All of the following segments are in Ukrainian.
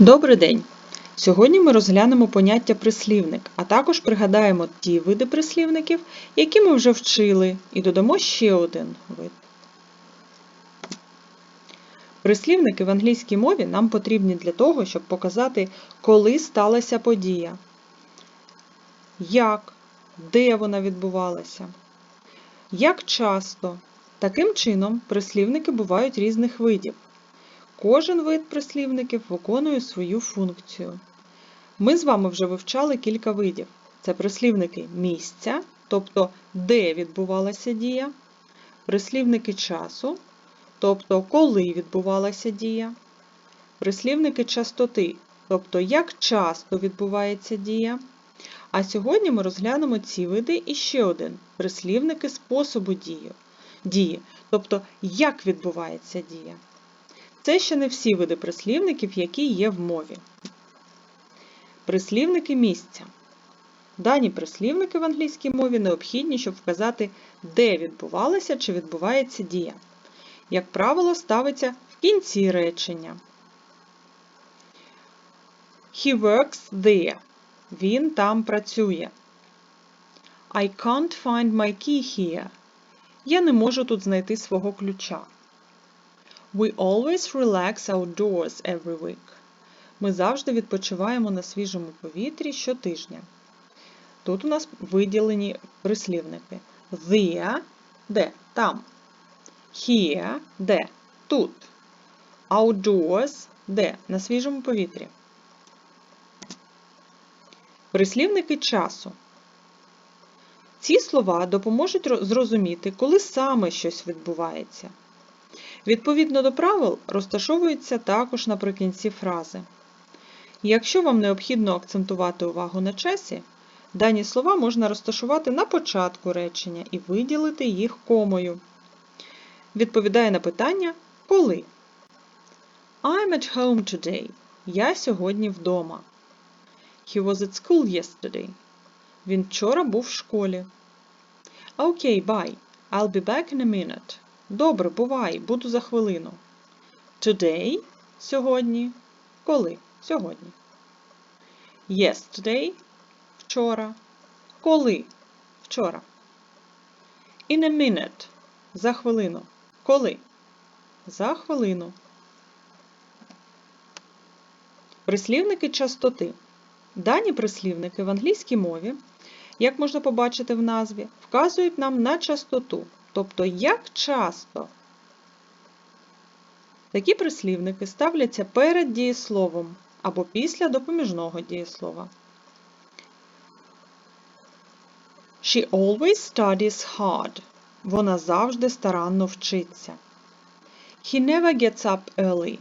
Добрий день! Сьогодні ми розглянемо поняття прислівник, а також пригадаємо ті види прислівників, які ми вже вчили, і додамо ще один вид. Прислівники в англійській мові нам потрібні для того, щоб показати, коли сталася подія, як, де вона відбувалася, як часто. Таким чином, прислівники бувають різних видів. Кожен вид прислівників виконує свою функцію. Ми з вами вже вивчали кілька видів. Це прислівники місця, тобто де відбувалася дія, прислівники часу, тобто коли відбувалася дія, прислівники частоти, тобто як часто відбувається дія. А сьогодні ми розглянемо ці види і ще один прислівники способу дії, тобто як відбувається дія. Це ще не всі види прислівників, які є в мові. Прислівники місця. Дані прислівники в англійській мові необхідні, щоб вказати, де відбувалася чи відбувається дія. Як правило, ставиться в кінці речення. He works there. Він там працює. I can't find my key here. Я не можу тут знайти свого ключа. We always relax outdoors every week. Ми завжди відпочиваємо на свіжому повітрі щотижня. Тут у нас виділені прислівники. There – де? Там. Here – де? Тут. Outdoors – де? На свіжому повітрі. Прислівники часу. Ці слова допоможуть зрозуміти, коли саме щось відбувається. Відповідно до правил, розташовуються також наприкінці фрази. Якщо вам необхідно акцентувати увагу на часі, дані слова можна розташувати на початку речення і виділити їх комою. Відповідає на питання коли. I'm at home today. Я сьогодні вдома. He was at school yesterday. Він вчора був в школі. Okay, bye. I'll be back in a minute. Добре, бувай, буду за хвилину. Today сьогодні. Коли? Сьогодні. Yesterday вчора. Коли? Вчора. In a minute. За хвилину. Коли? За хвилину. Прислівники частоти. Дані прислівники в англійській мові, як можна побачити в назві, вказують нам на частоту. Тобто, як часто такі прислівники ставляться перед дієсловом або після допоміжного дієслова. She always studies hard. Вона завжди старанно вчиться. He never gets up early.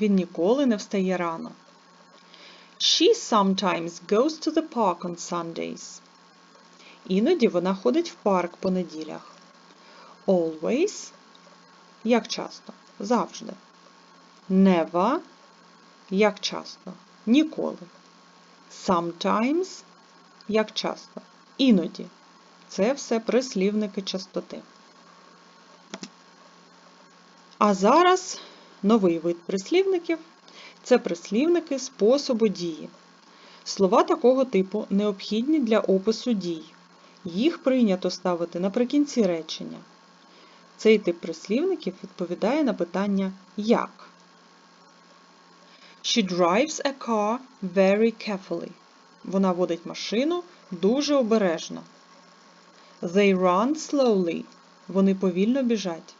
Він ніколи не встає рано. She sometimes goes to the park on Sundays. Іноді вона ходить в парк по неділях. Always. Як часто? Завжди. Never. Як часто? Ніколи. Sometimes. Як часто? Іноді. Це все прислівники частоти. А зараз новий вид прислівників це прислівники способу дії. Слова такого типу необхідні для опису дій. Їх прийнято ставити наприкінці речення. Цей тип прислівників відповідає на питання як. She drives a car very carefully. Вона водить машину дуже обережно. They run slowly. Вони повільно біжать.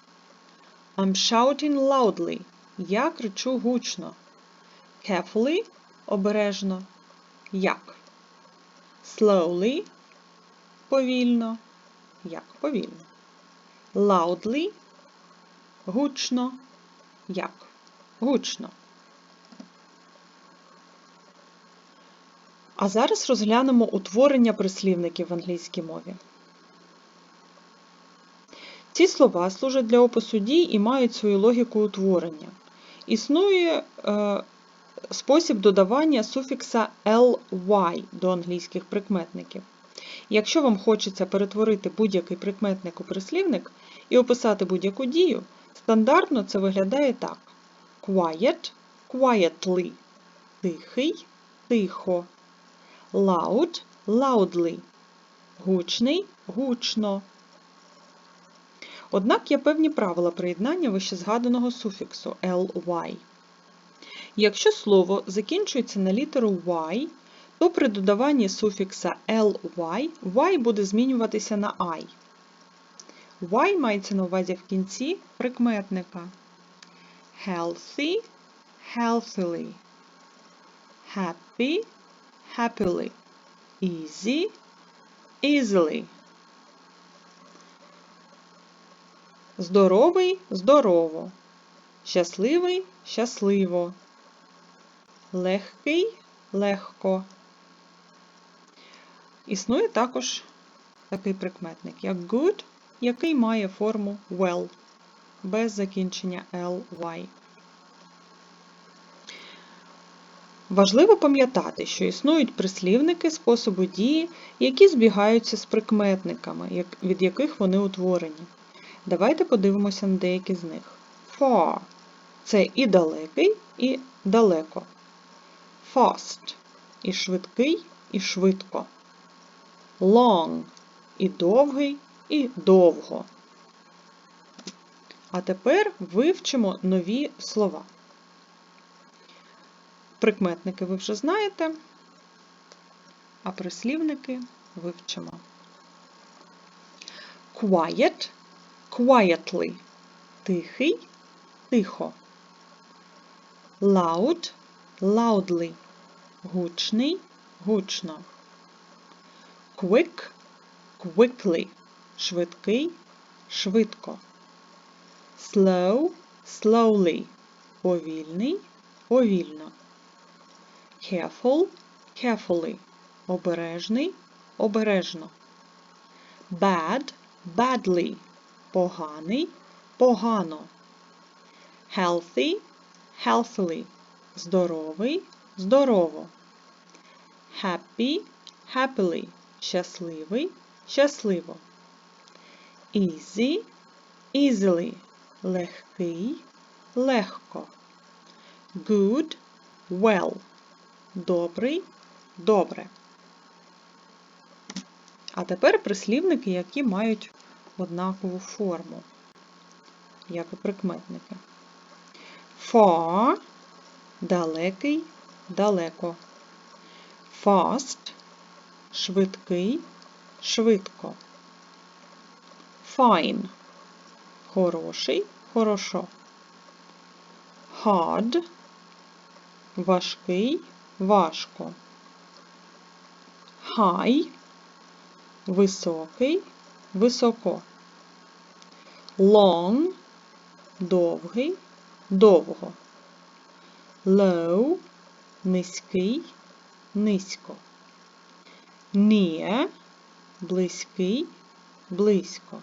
I'm shouting loudly. Я кричу гучно. Carefully обережно. Як? Slowly повільно. Як повільно loudly гучно. Як? Гучно. А зараз розглянемо утворення прислівників в англійській мові. Ці слова служать для опису дій і мають свою логіку утворення. Існує е, спосіб додавання суфікса ly до англійських прикметників. Якщо вам хочеться перетворити будь-який прикметник у прислівник і описати будь-яку дію, стандартно це виглядає так: quiet quietly, тихий, тихо. Loud – loudly. Гучний гучно. Однак є певні правила приєднання вищезгаданого суфіксу ly. Якщо слово закінчується на літеру y, то при додаванні суфікса ly y буде змінюватися на i. Y мається на увазі в кінці прикметника. Healthy – healthily. Happy – happily. Easy – easily. Здоровий здорово. Щасливий щасливо. Легкий легко. Існує також такий прикметник, як good, який має форму well, без закінчення ly. Важливо пам'ятати, що існують прислівники способу дії, які збігаються з прикметниками, від яких вони утворені. Давайте подивимося на деякі з них. Far це і далекий, і далеко. Fast і швидкий, і швидко. Long і довгий, і довго. А тепер вивчимо нові слова. Прикметники ви вже знаєте, а прислівники вивчимо. Quiet quietly. Тихий, тихо. Loud loudly. Гучний, гучно. Quick quickly. Швидкий, швидко. Slow slowly. Повільний, повільно. Careful carefully. Обережний, обережно. Bad badly. Поганий, погано. Healthy healthily. Здоровий, здорово. Happy happily. Щасливий, щасливо. Easy easily. Легкий, легко. Good well. Добрий, добре. А тепер прислівники, які мають однакову форму, як і прикметники. Far далекий, далеко. Fast швидкий, швидко. Fine хороший, хорошо. Hard важкий, важко. High високий, високо. Long довгий, довго. Low низький, низько. Near близький, близько.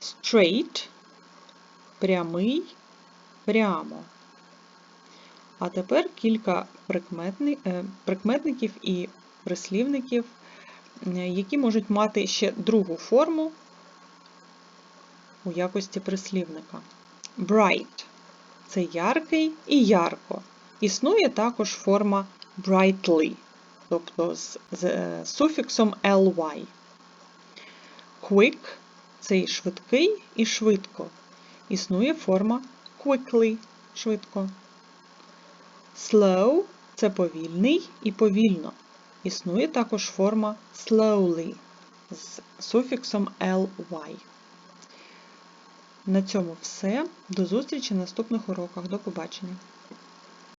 Straight прямий, прямо. А тепер кілька е, прикметників і прислівників які можуть мати ще другу форму у якості прислівника. Bright це яркий і ярко. Існує також форма brightly, тобто з, з е, суфіксом ly. Quick це і швидкий і швидко. Існує форма quickly швидко. Slow це повільний і повільно. Існує також форма slowly з суфіксом ly. На цьому все. До зустрічі в наступних уроках. До побачення!